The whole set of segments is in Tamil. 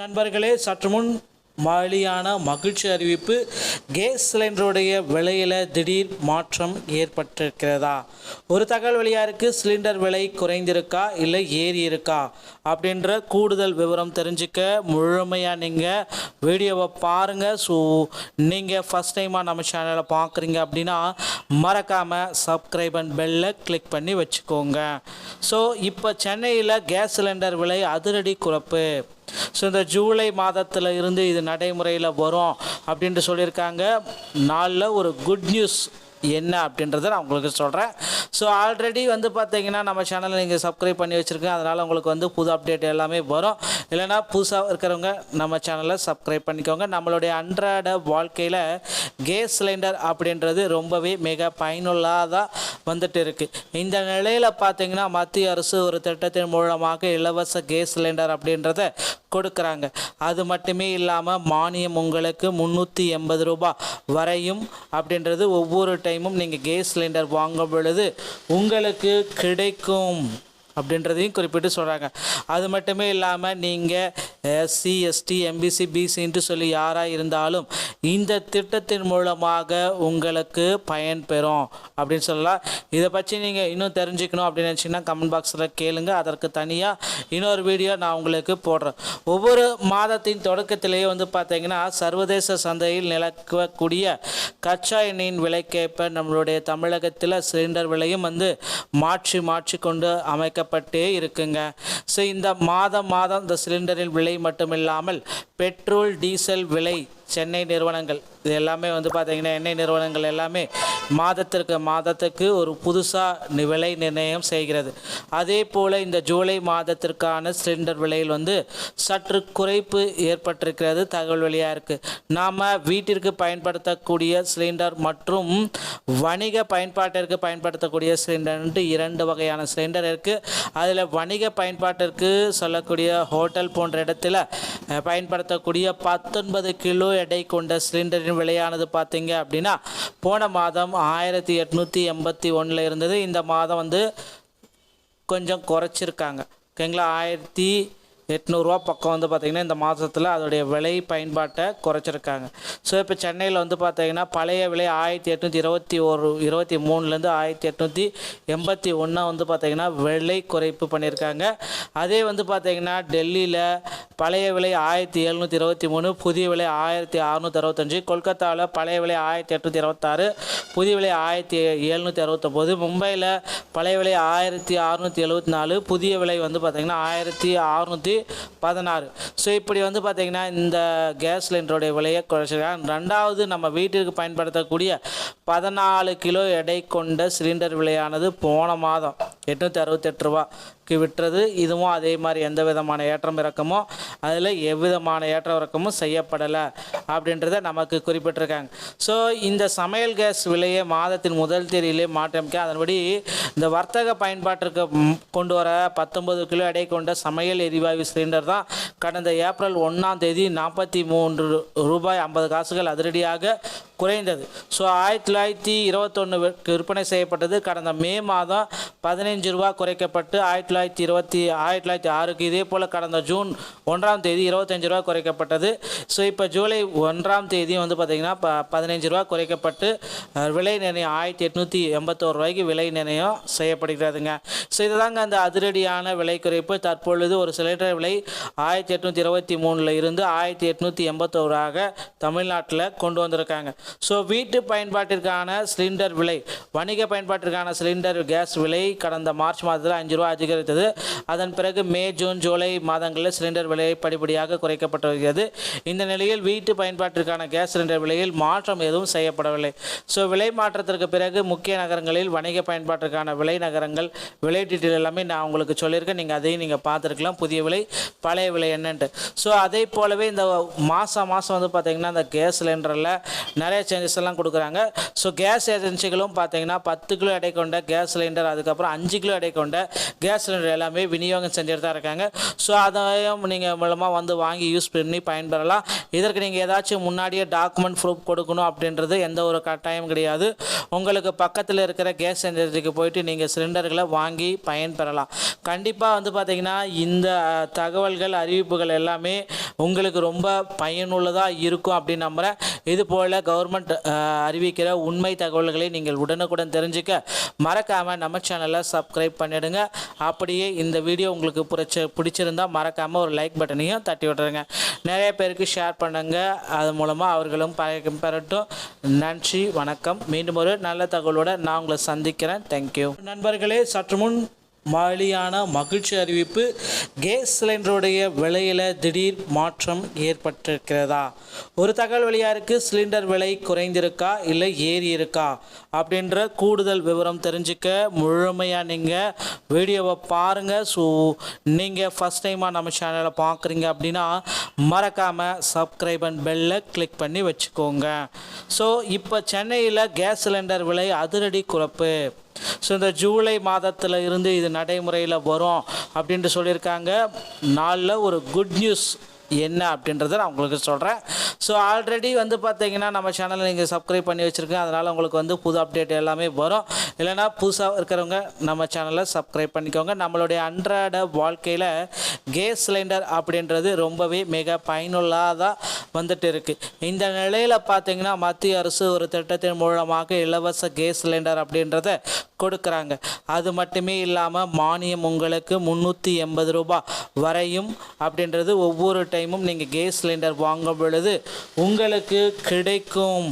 நண்பர்களே சற்று முன் மாலியான மகிழ்ச்சி அறிவிப்பு கேஸ் சிலிண்டருடைய விலையில் திடீர் மாற்றம் ஏற்பட்டிருக்கிறதா? ஒரு தகவல் வழியாருக்கு இருக்குது சிலிண்டர் விலை குறைந்திருக்கா இல்லை ஏறி இருக்கா? அப்படின்ற கூடுதல் விவரம் தெரிஞ்சுக்க முழுமையாக நீங்கள் வீடியோவை பாருங்கள் ஸோ நீங்கள் ஃபஸ்ட் டைமாக நம்ம சேனலை பார்க்குறீங்க அப்படின்னா மறக்காமல் சப்ஸ்கிரைப் அண்ட் பெல்லை கிளிக் பண்ணி வச்சுக்கோங்க. ஸோ இப்போ சென்னையில் கேஸ் சிலிண்டர் விலை அதிரடி குறைப்பு. ஸோ இந்த ஜூலை மாதத்தில் இருந்து இது நடைமுறையில் வரும் அப்படின்ட்டு சொல்லியிருக்காங்க. நாளில் ஒரு குட் நியூஸ் என்ன அப்படின்றத நான் உங்களுக்கு சொல்கிறேன் ஸோ ஆல்ரெடி வந்து பார்த்தீங்கன்னா நம்ம சேனலை நீங்கள் சப்ஸ்கிரைப் பண்ணி வச்சுருக்கேன் அதனால் உங்களுக்கு வந்து புது அப்டேட் எல்லாமே வரும். இல்லைனா புதுசாக இருக்கிறவங்க நம்ம சேனலை சப்ஸ்கிரைப் பண்ணிக்கோங்க. நம்மளுடைய அன்றாட வாழ்க்கையில் கேஸ் சிலிண்டர் அப்படின்றது ரொம்பவே மிக பயனுள்ளதாக வந்துட்டு இருக்குது இந்த நிலையில் பார்த்தீங்கன்னா மத்திய அரசு ஒரு திட்டத்தின் மூலமாக இலவச கேஸ் சிலிண்டர் அப்படின்றத கொடுக்குறாங்க. அது மட்டுமே இல்லாமல் மானியம் உங்களுக்கு முந்நூற்றி எண்பது ரூபாய் வரையும் அப்படின்றது ஒவ்வொரு டைமும் நீங்கள் கேஸ் சிலிண்டர் வாங்கும் பொழுது உங்களுக்கு கிடைக்கும் அப்படின்றதையும் குறிப்பிட்டு சொல்கிறாங்க அது மட்டுமே இல்லாமல் நீங்கள் எஸ்சி எஸ்டி எம்பிசி என்று சொல்லி யாராக இருந்தாலும் இந்த திட்டத்தின் மூலமாக உங்களுக்கு பயன் பெறும் அப்படின்னு சொல்லலாம். இதை பற்றி நீங்கள் இன்னும் தெரிஞ்சுக்கணும் அப்படின்னு நினச்சிங்கன்னா கமெண்ட் பாக்ஸில் கேளுங்க. அதற்கு தனியாக இன்னொரு வீடியோ நான் உங்களுக்கு போடுறேன். ஒவ்வொரு மாதத்தின் தொடக்கத்திலேயே வந்து பார்த்தீங்கன்னா சர்வதேச சந்தையில் நிலக்கக்கூடிய கச்சா எண்ணெயின் விலைக்கேற்ப நம்மளுடைய தமிழகத்தில் சிலிண்டர் விலையும் வந்து மாற்றி மாற்றி கொண்டு அமைக்கப்பட்டே இருக்குங்க. ஸோ இந்த மாதம் மாதம் இந்த சிலிண்டரின் விலை விலை மட்டுமில்லாமல் பெட்ரோல் டீசல் விலை சென்னை நிறுவனங்கள். இது எல்லாமே வந்து பார்த்தீங்கன்னா எண்ணெய் நிறுவனங்கள் எல்லாமே மாதத்திற்கு மாதத்துக்கு ஒரு புதுசாக விலை நிர்ணயம் செய்கிறது. அதே போல் இந்த ஜூலை மாதத்திற்கான சிலிண்டர் விலையில் வந்து சற்று குறைப்பு ஏற்பட்டிருக்கிறது தகவல் வெளியாக இருக்குது நாம் வீட்டிற்கு பயன்படுத்தக்கூடிய சிலிண்டர் மற்றும் வணிக பயன்பாட்டிற்கு பயன்படுத்தக்கூடிய சிலிண்டர்ன்ட்டு இரண்டு வகையான சிலிண்டர் இருக்குது அதில் வணிக பயன்பாட்டிற்கு சொல்லக்கூடிய ஹோட்டல் போன்ற இடத்துல பயன்படுத்தக்கூடிய பத்தொன்பது கிலோ எடை கொண்ட சிலிண்டரின் விலையானது பார்த்தீங்க அப்படின்னா போன மாதம் ஆயிரத்தி எட்நூற்றி எண்பத்தி ஒன்றில் இருந்தது. இந்த மாதம் வந்து கொஞ்சம் குறைச்சிருக்காங்க. ஓகேங்களா? ஆயிரத்தி எட்நூறுரூவா பக்கம் வந்து பார்த்திங்கன்னா இந்த மாதத்தில் அதோடைய விலை பயன்பாட்டை குறைச்சிருக்காங்க. ஸோ இப்போ சென்னையில் வந்து பார்த்திங்கன்னா பழைய விலை ஆயிரத்தி எட்நூற்றி இருபத்தி ஒரு இருபத்தி மூணுலேருந்து ஆயிரத்தி எட்நூற்றி எண்பத்தி ஒன்றா வந்து பார்த்திங்கன்னா விலை குறைப்பு பண்ணியிருக்காங்க அதே வந்து பார்த்திங்கன்னா டெல்லியில் பழைய விலை ஆயிரத்தி எழுநூற்றி இருபத்தி மூணு புதிய விலை ஆயிரத்தி அறநூற்றி அறுபத்தஞ்சு கொல்கத்தாவில் பழைய விலை ஆயிரத்தி எட்நூற்றி இருபத்தாறு புதிய விலை ஆயிரத்தி எழுநூற்றி அறுபத்தொம்போது மும்பையில் பழைய விலை ஆயிரத்தி அறுநூற்றி எழுபத்தி நாலு புதிய விலை வந்து பார்த்திங்கன்னா ஆயிரத்தி அறுநூற்றி பதினாறு. ஸோ இப்படி வந்து பார்த்திங்கன்னா இந்த கேஸ் சிலிண்டருடைய விலையை குறைச்சிருக்காங்க. ரெண்டாவது நம்ம வீட்டிற்கு பயன்படுத்தக்கூடிய பதினாலு கிலோ எடை கொண்ட சிலிண்டர் விலையானது போன மாதம் எட்நூற்றி அறுபத்தெட்டு ரூபா. நோக்கி விட்டுறது இதுவும் அதே மாதிரி எந்த விதமான ஏற்றம் இறக்கமோ அதில் எவ்விதமான ஏற்ற இறக்கமும் செய்யப்படலை அப்படின்றத நமக்கு குறிப்பிட்டிருக்காங்க. ஸோ இந்த சமையல் கேஸ் விலையை மாதத்தின் முதல் தேதியிலே மாற்றமிக்க அதன்படி இந்த வர்த்தக பயன்பாட்டிற்கு கொண்டு வர பத்தொன்பது கிலோ எடை கொண்ட சமையல் எரிவாயு சிலிண்டர் தான் கடந்த ஏப்ரல் ஒன்றாம் தேதி நாற்பத்தி மூன்று ரூபாய் ஐம்பது காசுகள் அதிரடியாக குறைந்தது. ஸோ ஆயிரத்தி தொள்ளாயிரத்தி இருபத்தொன்று விற்பனை செய்யப்பட்டது. கடந்த மே மாதம் பதினைஞ்சு ரூபா குறைக்கப்பட்டு ஆயிரத்தி தொள்ளாயிரத்தி இருபத்தி ஆயிரத்தி தொள்ளாயிரத்தி ஆறுக்கு இதே போல் கடந்த ஜூன் ஒன்றாம் தேதி இருபத்தஞ்சு ரூபா குறைக்கப்பட்டது. ஸோ இப்போ ஜூலை ஒன்றாம் தேதி வந்து பார்த்திங்கன்னா ப பதினைஞ்சு ரூபா குறைக்கப்பட்டு விலை நிர்ணயம் ஆயிரத்தி எட்நூற்றி எண்பத்தோரு ரூபாய்க்கு விலை நிர்ணயம் செய்யப்படுகிறதுங்க. ஸோ இதுதாங்க அந்த அதிரடியான விலை குறைப்பு. தற்பொழுது ஒரு சிலிண்டர் விலை ஆயிரத்தி எட்நூற்றி இருபத்தி மூணில் இருந்து ஆயிரத்தி எட்நூற்றி எண்பத்தோராக தமிழ்நாட்டில் கொண்டு வந்திருக்காங்க. ஸோ வீட்டு பயன்பாட்டிற்கான சிலிண்டர் விலை வணிக பயன்பாட்டிற்கான சிலிண்டர் கேஸ் விலை கடந்த மார்ச் மாதத்தில் அஞ்சு ரூபா அதிகரித்தது. அதன் பிறகு மே ஜூன் ஜூலை மாதங்களில் சிலிண்டர் விலை படிப்படியாக குறைக்கப்பட்டு வருகிறது. இந்த நிலையில் வீட்டு பயன்பாட்டிற்கான கேஸ் சிலிண்டர் விலையில் மாற்றம் எதுவும் செய்யப்படவில்லை. ஸோ விலை மாற்றத்திற்கு பிறகு முக்கிய நகரங்களில் வணிக பயன்பாட்டிற்கான விலை நகரங்கள் விலை டீட்டெயில் எல்லாமே நான் உங்களுக்கு சொல்லியிருக்கேன். நீங்கள் அதையும் நீங்கள் பார்த்துருக்கலாம். புதிய விலை பழைய விலை என்னன்ட்டு. ஸோ அதே போலவே இந்த மாதம் மாதம் வந்து பார்த்திங்கன்னா இந்த கேஸ் சிலிண்டரில் நிறைய சேஞ்சஸ் எல்லாம் கொடுக்குறாங்க. ஸோ கேஸ் ஏஜென்சிகளும் பார்த்தீங்கன்னா பத்து கிலோ எடை கொண்ட கேஸ் சிலிண்டர் அதுக்கப்புறம் அஞ்சு கிலோ எடை கொண்ட கேஸ் சிலிண்டர் எல்லாமே விநியோகம் செஞ்சுட்டு தான் இருக்காங்க. ஸோ அதையும் நீங்கள் மூலமாக வந்து வாங்கி யூஸ் பண்ணி பயன்பெறலாம். இதற்கு நீங்கள் ஏதாச்சும் முன்னாடியே டாக்குமெண்ட் ப்ரூஃப் கொடுக்கணும் அப்படின்றது எந்த ஒரு கட்டாயம் கிடையாது. உங்களுக்கு பக்கத்தில் இருக்கிற கேஸ் ஏஜென்சிக்கு போயிட்டு நீங்கள் சிலிண்டர்களை வாங்கி பயன்பெறலாம். கண்டிப்பாக வந்து பார்த்தீங்கன்னா இந்த தகவல்கள் அறிவிப்புகள் எல்லாமே உங்களுக்கு ரொம்ப பயனுள்ளதாக இருக்கும் அப்படின்னு நம்புகிறேன் இது போல் கவர்மெண்ட் கவர்மெண்ட் uh, அறிவிக்கிற உண்மை தகவல்களை நீங்கள் உடனுக்குடன் தெரிஞ்சுக்க மறக்காமல் நம்ம சேனலை சப்ஸ்கிரைப் பண்ணிடுங்க. அப்படியே இந்த வீடியோ உங்களுக்கு பிடிச்ச பிடிச்சிருந்தா மறக்காமல் ஒரு லைக் பட்டனையும் தட்டி விட்டுருங்க. நிறைய பேருக்கு ஷேர் பண்ணுங்க. அது மூலமாக அவர்களும் பயன் பெறட்டும். நன்றி வணக்கம். மீண்டும் ஒரு நல்ல தகவலோட நான் உங்களை சந்திக்கிறேன். தேங்க்யூ நண்பர்களே சற்று முன் மாலியான மகிழ்ச்சி அறிவிப்பு. கேஸ் சிலிண்டருடைய விலையில் திடீர் மாற்றம் ஏற்பட்டிருக்கிறதா? ஒரு தகவல் வெளியாக இருக்குது சிலிண்டர் விலை குறைந்திருக்கா? இல்லை ஏறி இருக்கா அப்படின்ற கூடுதல் விவரம் தெரிஞ்சுக்க முழுமையாக நீங்கள் வீடியோவை பாருங்கள் ஸோ நீங்கள் ஃபஸ்ட் டைமாக நம்ம சேனலை பார்க்குறீங்க அப்படின்னா மறக்காமல் சப்ஸ்கிரைப் அண்ட் பெல்லை கிளிக் பண்ணி வச்சுக்கோங்க. ஸோ இப்போ சென்னையில் கேஸ் சிலிண்டர் விலை அதிரடி குறைப்பு. ஸோ இந்த ஜூலை மாதத்தில் இருந்து இது நடைமுறையில் வரும் அப்படின்ட்டு சொல்லியிருக்காங்க. நாளில் ஒரு குட் நியூஸ் என்ன அப்படின்றத நான் உங்களுக்கு சொல்கிறேன் ஸோ ஆல்ரெடி வந்து பார்த்தீங்கன்னா நம்ம சேனலை நீங்கள் சப்ஸ்கிரைப் பண்ணி வச்சுருக்கேன் அதனால் உங்களுக்கு வந்து புது அப்டேட் எல்லாமே வரும். இல்லைனா புதுசாக இருக்கிறவங்க நம்ம சேனலை சப்ஸ்கிரைப் பண்ணிக்கோங்க. நம்மளுடைய அன்றாட வாழ்க்கையில் கேஸ் சிலிண்டர் அப்படின்றது ரொம்பவே மிக பயனுள்ளதாக வந்துட்டு இருக்குது இந்த நிலையில் பார்த்தீங்கன்னா மத்திய அரசு ஒரு திட்டத்தின் மூலமாக இலவச கேஸ் சிலிண்டர் அப்படின்றத கொடுக்குறாங்க. அது மட்டுமே இல்லாமல் மானியம் உங்களுக்கு முந்நூற்றி எண்பது ரூபாய் வரையும் அப்படின்றது ஒவ்வொரு டைமும் நீங்கள் கேஸ் சிலிண்டர் வாங்கும் பொழுது உங்களுக்கு கிடைக்கும்.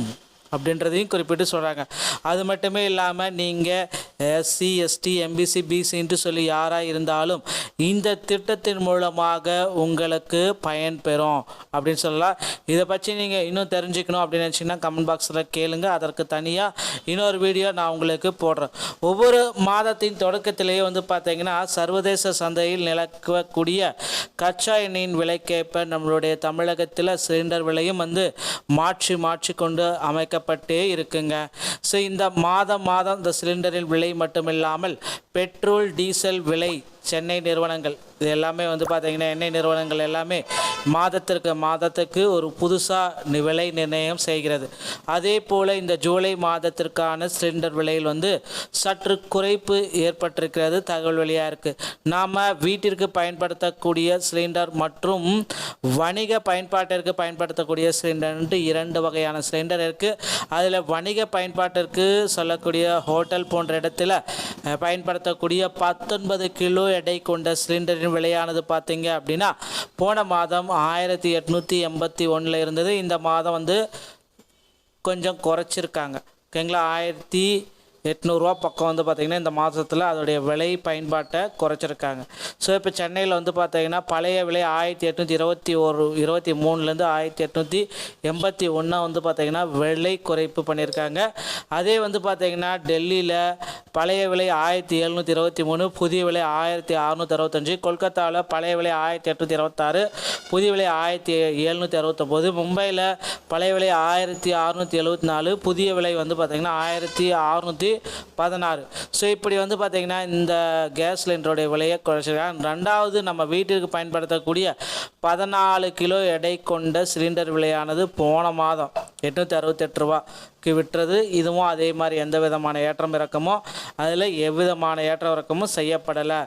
அப்படின்றதையும் குறிப்பிட்டு சொல்கிறாங்க அது மட்டுமே இல்லாமல் நீங்கள் எஸ்சி எஸ்டி எம்பிசி பிசின்ட்டு சொல்லி யாராக இருந்தாலும் இந்த திட்டத்தின் மூலமாக உங்களுக்கு பயன் பெறும் அப்படின்னு சொல்லலாம். இதை பற்றி நீங்கள் இன்னும் தெரிஞ்சுக்கணும் அப்படின்னு நினச்சிங்கன்னா கமெண்ட் பாக்ஸில் கேளுங்க. அதற்கு தனியாக இன்னொரு வீடியோ நான் உங்களுக்கு போடுறேன். ஒவ்வொரு மாதத்தின் தொடக்கத்திலேயே வந்து பார்த்தீங்கன்னா சர்வதேச சந்தையில் நிலக்கக்கூடிய கச்சா எண்ணெயின் விலைக்கேற்ப நம்மளுடைய தமிழகத்தில் சிலிண்டர் விலையும் வந்து மாற்றி மாற்றி கொண்டு அமைக்க அமைக்கப்பட்டே இருக்குங்க. ஸோ இந்த மாதம் மாதம் இந்த சிலிண்டரின் விலை மட்டுமில்லாமல் பெட்ரோல் டீசல் விலை சென்னை நிறுவனங்கள் இது எல்லாமே வந்து பார்த்தீங்கன்னா எண்ணெய் நிறுவனங்கள் எல்லாமே மாதத்திற்கு மாதத்துக்கு ஒரு புதுசாக விலை நிர்ணயம் செய்கிறது. அதே போல் இந்த ஜூலை மாதத்திற்கான சிலிண்டர் விலையில் வந்து சற்று குறைப்பு ஏற்பட்டிருக்கிறது தகவல் வெளியாக இருக்குது நாம் வீட்டிற்கு பயன்படுத்தக்கூடிய சிலிண்டர் மற்றும் வணிக பயன்பாட்டிற்கு பயன்படுத்தக்கூடிய சிலிண்டர்ன்ட்டு இரண்டு வகையான சிலிண்டர் இருக்குது அதில் வணிக பயன்பாட்டிற்கு சொல்லக்கூடிய ஹோட்டல் போன்ற இடத்துல பயன்படுத்தக்கூடிய பத்தொன்பது கிலோ எடை கொண்ட சிலிண்டரின் விலையானது பார்த்தீங்க அப்படின்னா போன மாதம் ஆயிரத்தி எட்நூற்றி எண்பத்தி ஒன்றில் இருந்தது. இந்த மாதம் வந்து கொஞ்சம் குறைச்சிருக்காங்க. ஓகேங்களா? ஆயிரத்தி எட்நூறுரூவா பக்கம் வந்து பார்த்திங்கன்னா இந்த மாதத்தில் அதோடைய விலை பயன்பாட்டை குறைச்சிருக்காங்க. ஸோ இப்போ சென்னையில் வந்து பார்த்திங்கன்னா பழைய விலை ஆயிரத்தி எட்நூற்றி இருபத்தி ஒரு இருபத்தி மூணுலேருந்து ஆயிரத்தி எட்நூற்றி எண்பத்தி ஒன்றா வந்து பார்த்திங்கன்னா விலை குறைப்பு பண்ணியிருக்காங்க அதே வந்து பார்த்திங்கன்னா டெல்லியில் பழைய விலை ஆயிரத்தி எழுநூற்றி இருபத்தி மூணு புதிய விலை ஆயிரத்தி அறநூற்றி அறுபத்தஞ்சு கொல்கத்தாவில் பழைய விலை ஆயிரத்தி எட்நூற்றி இருபத்தாறு புதிய விலை ஆயிரத்தி எழுநூற்றி அறுபத்தொம்போது மும்பையில் பழைய விலை ஆயிரத்தி அறுநூற்றி எழுபத்தி நாலு புதிய விலை வந்து பார்த்திங்கன்னா ஆயிரத்தி அறுநூற்றி பதினாறு. ஸோ இப்படி வந்து பார்த்திங்கன்னா இந்த கேஸ் சிலிண்டருடைய விலையை குறைச்சிருக்காங்க. ரெண்டாவது நம்ம வீட்டிற்கு பயன்படுத்தக்கூடிய பதினாலு கிலோ எடை கொண்ட சிலிண்டர் விலையானது போன மாதம் எட்நூற்றி அறுபத்தெட்டு ரூபா. ரூபாய்க்கு விட்டுறது இதுவும் அதே மாதிரி எந்த விதமான ஏற்றம் இறக்கமோ அதில் எவ்விதமான ஏற்றம் இறக்கமும் செய்யப்படலை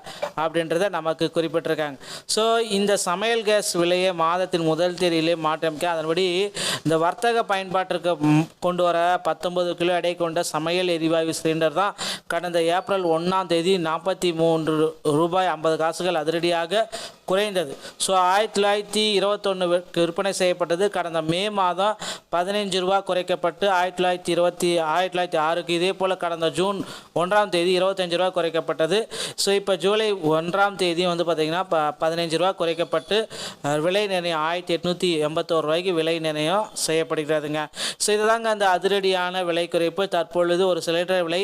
அப்படின்றத நமக்கு குறிப்பிட்டிருக்காங்க. ஸோ இந்த சமையல் கேஸ் விலையை மாதத்தின் முதல் தேதியிலே மாற்றமிக்க அதன்படி இந்த வர்த்தக பயன்பாட்டிற்கு கொண்டு வர பத்தொன்பது கிலோ எடை கொண்ட சமையல் எரிவாயு சிலிண்டர் தான் கடந்த ஏப்ரல் ஒன்றாம் தேதி நாற்பத்தி மூன்று ரூபாய் ஐம்பது காசுகள் அதிரடியாக குறைந்தது. ஸோ ஆயிரத்தி தொள்ளாயிரத்தி இருபத்தொன்று விற்பனை செய்யப்பட்டது. கடந்த மே மாதம் பதினைஞ்சு ரூபா குறைக்கப்பட்டு ஆயிரத்தி தொள்ளாயிரத்தி இருபத்தி ஆயிரத்தி தொள்ளாயிரத்தி ஆறுக்கு இதே போல் கடந்த ஜூன் ஒன்றாம் தேதி இருபத்தஞ்சு ரூபா குறைக்கப்பட்டது. ஸோ இப்போ ஜூலை ஒன்றாம் தேதி வந்து பார்த்திங்கன்னா ப பதினஞ்சு ரூபா குறைக்கப்பட்டு விலை நிர்ணயம் ஆயிரத்தி எட்நூற்றி எண்பத்தோரு ரூபாய்க்கு விலை நிர்ணயம் செய்யப்படுகிறதுங்க. ஸோ இதுதாங்க அந்த அதிரடியான விலை குறைப்பு. தற்பொழுது ஒரு சிலிண்டர் விலை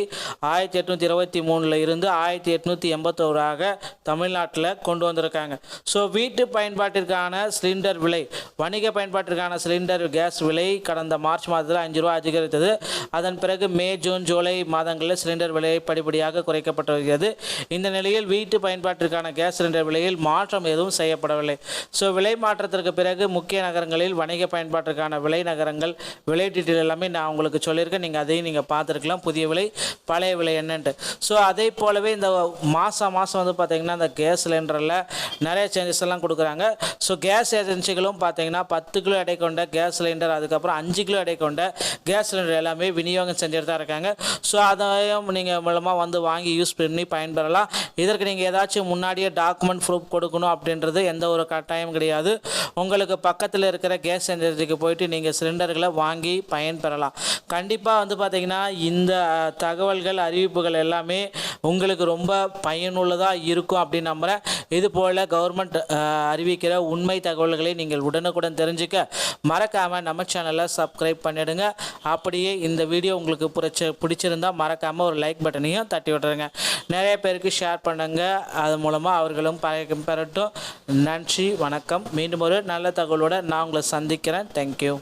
ஆயிரத்தி எட்நூற்றி இருபத்தி மூணில் இருந்து ஆயிரத்தி எட்நூற்றி எண்பத்தோராக தமிழ்நாட்டில் கொண்டு வந்திருக்காங்க. ஸோ வீட்டு பயன்பாட்டிற்கான சிலிண்டர் விலை வணிக பயன்பாட்டிற்கான சிலிண்டர் கேஸ் விலை கடந்த மார்ச் மாதத்தில் அஞ்சு ரூபா அதிகரித்தது அதன் பிறகு மே ஜூன் ஜூலை மாதங்களில் சிலிண்டர் விலை படிப்படியாக குறைக்கப்பட்டு வருகிறது. இந்த நிலையில் வீட்டு பயன்பாட்டிற்கான கேஸ் சிலிண்டர் விலையில் மாற்றம் எதுவும் செய்யப்படவில்லை. ஸோ விலை மாற்றத்திற்கு பிறகு முக்கிய நகரங்களில் வணிக பயன்பாட்டிற்கான விலை நகரங்கள் விலை டீட்டெயில் எல்லாமே நான் உங்களுக்கு சொல்லியிருக்கேன். நீங்கள் அதையும் நீங்கள் பார்த்துருக்கலாம். புதிய விலை பழைய விலை என்னன்ட்டு. ஸோ அதே போலவே இந்த மாதம் மாதம் வந்து பார்த்திங்கன்னா இந்த கேஸ் சிலிண்டரில் நிறைய சேஞ்சஸ் எல்லாம் கொடுக்குறாங்க. ஸோ கேஸ் ஏஜென்சிகளும் பார்த்தீங்கன்னா பத்து கிலோ எடை கொண்ட கேஸ் சிலிண்டர் அதுக்கப்புறம் அஞ்சு கிலோ எடை கொண்ட கேஸ் சிலிண்டர் எல்லாமே விநியோகம் செஞ்சுட்டு தான் இருக்காங்க. ஸோ அதையும் நீங்கள் மூலமாக வந்து வாங்கி யூஸ் பண்ணி பயன்பெறலாம். இதற்கு நீங்கள் ஏதாச்சும் முன்னாடியே டாக்குமெண்ட் ப்ரூஃப் கொடுக்கணும் அப்படின்றது எந்த ஒரு கட்டாயம் கிடையாது. உங்களுக்கு பக்கத்தில் இருக்கிற கேஸ் ஏஜென்சிக்கு போயிட்டு நீங்கள் சிலிண்டர்களை வாங்கி பயன்பெறலாம். கண்டிப்பாக வந்து பார்த்தீங்கன்னா இந்த தகவல்கள் அறிவிப்புகள் எல்லாமே உங்களுக்கு ரொம்ப பயனுள்ளதாக இருக்கும் அப்படின்னு நம்புகிறேன் இது போல் கவர்மெண்ட் அறிவிக்கிற உண்மை தகவல்களை நீங்கள் உடனுக்குடன் தெரிஞ்சுக்க மறக்காமல் நம்ம சேனலை சப்ஸ்கிரைப் பண்ணிடுங்க. அப்படியே இந்த வீடியோ உங்களுக்கு பிடிச்ச பிடிச்சிருந்தா மறக்காமல் ஒரு லைக் பட்டனையும் தட்டி விட்டுருங்க. நிறைய பேருக்கு ஷேர் பண்ணுங்க. அது மூலமாக அவர்களும் பெறட்டும். நன்றி வணக்கம். மீண்டும் ஒரு நல்ல தகவலோட நான் உங்களை சந்திக்கிறேன். தேங்க்யூ